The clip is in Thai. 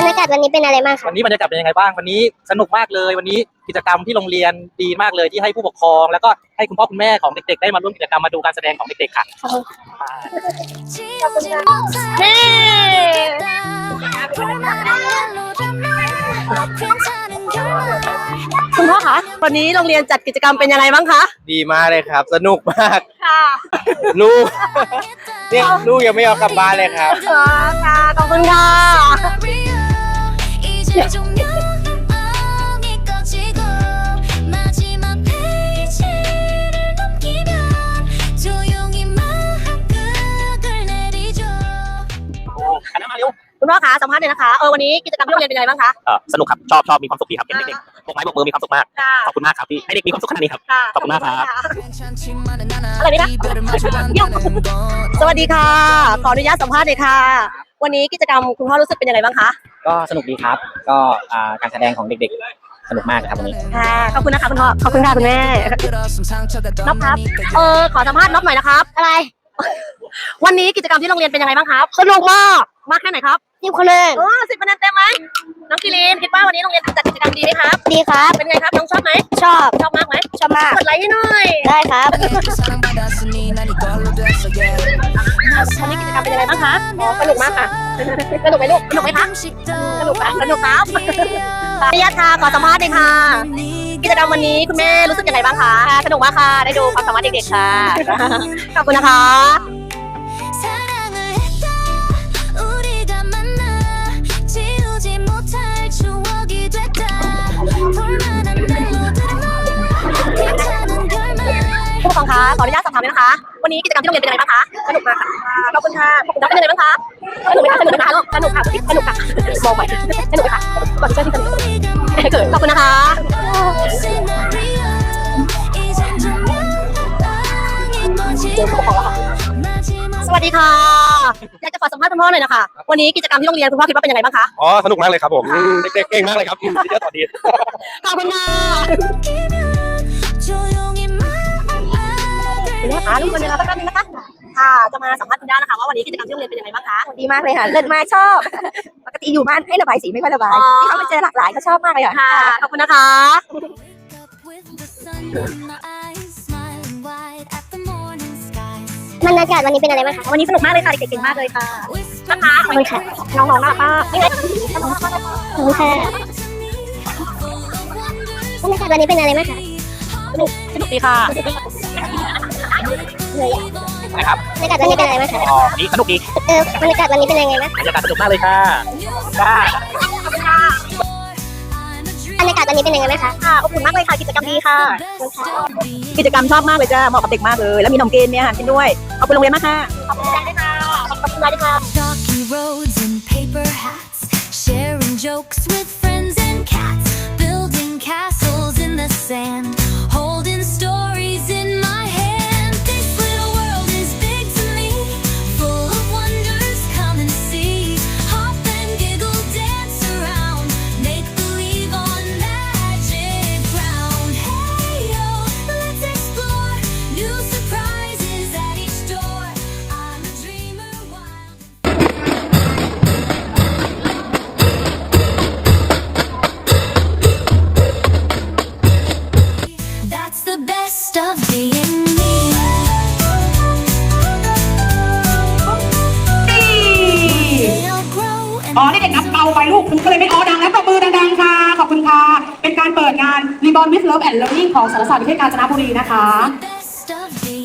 บรรยากาศวันนี้เป็นอะไรบ้างคะวันนี้บรรยากาศเป็นยังไงบ้าง วันนี้สนุกมากเลย วันนี้กิจกรรมที่โรงเรียนดีมากเลยที่ให้ผู้ปกครอง แล้วก็ให้คุณพ่อคุณแม่ของเด็กๆ ได้มาร่วมกิจกรรมมาดูการแสดงของเด็กๆค่ะ ขอบคุณค่ะ วันนี้โรงเรียนจัดกิจกรรมเป็นยังไงบ้างคะ ดีมากเลยครับ สนุกมาก ค่ะ ลูก เนี่ยลูกยังไม่ยอมกลับบ้านเลยครับ ค่ะขอบคุณค่ะ 이제 좀 พ่อคะสัมภาษณ์เลยนะคะเออวันนี้กิจกรรมที่โรงเรียนเป็นยังไงบ้างคะเอ่อสนุกครับชอบชอบมีความสุขดีครับเห็นเด็กๆบกไม้บกมือมีความสุขมากค่ะขอบคุณมากครับที่ให้เด็กมีความสุขขนาดนี้ครับ ค่ะขอบคุณมากครับ อะไรนี่นะสวัสดีค่ะ ขออนุญาตสัมภาษณ์เลยค่ะ วันนี้กิจกรรมคุณพ่อรู้สึกเป็นยังไงบ้างคะก็สนุกดีครับ ก็อ่าการแสดงของเด็กๆ สนุกมากครับวันนี้ ค่ะขอบคุณนะคะคุณพ่อขอบคุณค่ะคุณแม่นบครับเออขอสัมภาษณ์นบหน่อยนะครับ อะไร วันนี้กิจกรรมที่โรงเรียนเป็นยังไงบ้างครับสนุกมากมากแค่ไหนครับ สิบคะแนนโอ้สิบคะแนนเต็มไหมน้องกิลีนคิดว่าวันนี้โรงเรียนจัดกิจกรรมดีไหมครับ ดีครับ เป็นไงครับน้องชอบไหมชอบ ชอบมากไหมชอบมาก กดไลค์ให้หน่อย ได้ครับวันนี้กิจกรรมเป็นยังไงบ้างคะอ๋อสนุกมากค่ะ สนุกไหมลูก สนุกไหมคะ สนุกค่ะสนุกครับขออนุญาตค่ะขอสัมภาษณ์หน่อยค่ะ กิจกรรมวันนี้คุณแม่รู้สึกยังไงบ้างคะ สนุกมากค่ะ ได้ดูความสามารถเด็กๆค่ะ ขอบคุณนะคะ ขออนุญาตสอบถามเลยนะคะ วันนี้กิจกรรมที่โรงเรียนเป็นยังไงบ้างคะสนุกมากค่ะขอบคุณค่ะแล้วเป็นยังไงบ้างคะสนุกไหมคะสนุกไหมคะลูกสนุกค่ะสนุกค่ะมองไปสนุกไหมคะก่อนที่จะที่สนุกขอบคุณนะคะสวัสดีค่ะอยากจะขอสัมภาษณ์คุณพ่อหน่อยนะคะ วันนี้กิจกรรมที่โรงเรียนคุณพ่อคิดว่าเป็นยังไงบ้างคะอ๋อสนุกมากเลยครับผมเด็กๆเก่งมากเลยครับเยอะต่อดีขอบคุณค่ะ คุณแม่คะลูกคนเดียวแป๊บนึงนะคะค่ะจะมาสัมภาษณ์คุณย่านะคะว่าวันนี้กิจกรรมที่โรงเรียนเป็นยังไงบ้างคะดีมากเลยค่ะเลิศมากชอบ ปกติอยู่บ้านให้ระบายสีไม่ค่อยระบายอ๋อที่เขาไปเจอหลากหลายเขาชอบมากเลยค่ะค่ะขอบคุณนะคะ with the sun in my eyes smiling wide at the morning skies บรรยากาศวันนี้เป็นอะไรบ้างคะ วันนี้สนุกมากเลยค่ะเด็กๆเก่งมากเลยค่ะ whisper นะคะขอบคุณค่ะน้องๆน่ารักมากนี่ไงขอบคุณค่ะบรรยากาศวันนี้เป็นอะไรบ้างคะสนุกดีค่ะ นะครับบรรยากาศวันนี้เป็นอะไรบ้างคะอ๋อนี่สนุกดีเออบรรยากาศวันนี้เป็นยังไงบ้างบรรยากาศสนุกมากเลยค่ะค่ะบรรยากาศวันนี้เป็นยังไงบ้างคะค่ะอบอุ่นมากเลยค่ะกิจกรรมดีค่ะ กิจกรรมชอบมากเลยจ้าเหมาะกับเด็กมากเลย แล้วมีนมเกณฑ์มีอาหารกินด้วยขอบคุณโรงเรียนมากค่ะขอบคุณด้วยค่ะขอบคุณมากเลยค่ะ อ๋อนี่เด็กนับเบาไปลูกคุณก็เลยไม่อ๋อดังแล้วตบมือดังๆค่ะ ขอบคุณค่ะ เป็นการเปิดงาน Reborn with Love and Learning ของสารศาสตร์วิเทศกาญจนบุรีนะคะ best of being